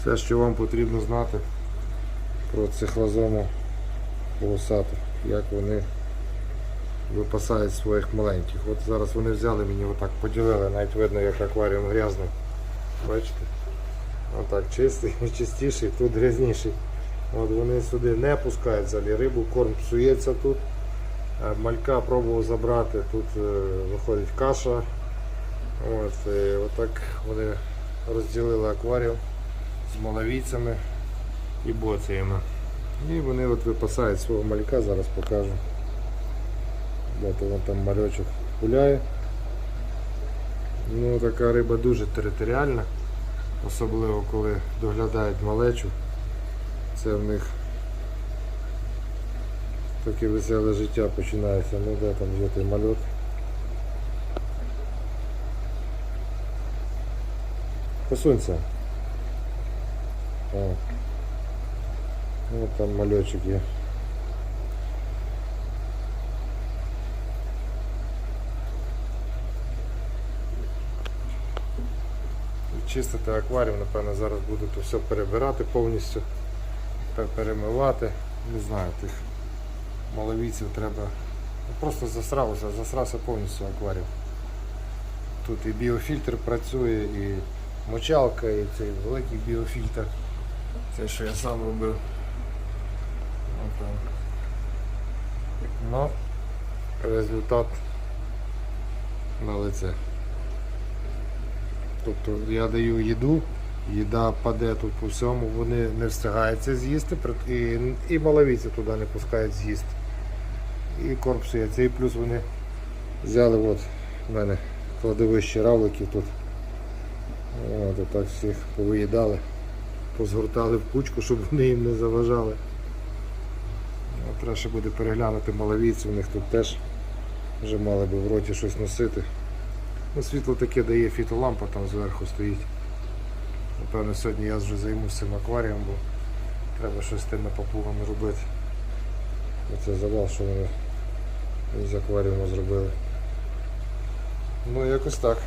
Все, що вам потрібно знати про цихлозому полосатих, як вони випасають своїх маленьких. От зараз вони взяли мені отак поділили, навіть видно як акваріум грязний. Бачите? Отак чистий, чистіший, тут грязніший. От вони сюди не пускають взагалі рибу, корм псується тут. Е, Малька пробував забрати, тут е, виходить каша. От, отак вони розділили акваріум з маловійцями і боціями. І вони от випасають свого малька, зараз покажу. От вон там мальочок гуляє. Ну, така риба дуже територіальна, особливо коли доглядають малечу. Це в них таке веселе життя починається. Ну де там є той мальок. Посунься. О. Ну там мальочок є. Чистити акваріум, напевно, зараз буду то все перебирати повністю, пе- перемивати. Не знаю, тих маловійців треба. Ну, Просто засралося, засрався повністю акваріум. Тут і біофільтр працює, і мочалка, і цей великий біофільтр. Це що я сам робив. Ну, результат на лице. Тобто я даю їду, їда паде тут по всьому, вони не встигають це з'їсти, і, і маловіці туди не пускають з'їсти. І корм псується. І плюс вони взяли от в мене кладовище равликів тут. От, отак всіх повиїдали, позгортали в кучку, щоб вони їм не заважали. От, Треба ще буде переглянути маловійці, у них тут теж вже мали би в роті щось носити. Ну, світло таке дає фітолампа там зверху стоїть. Напевно, сьогодні я вже займуся цим акварієм, бо треба щось з тими папугами робити. Оце завал, що вони з акваріуму зробили. Ну якось так.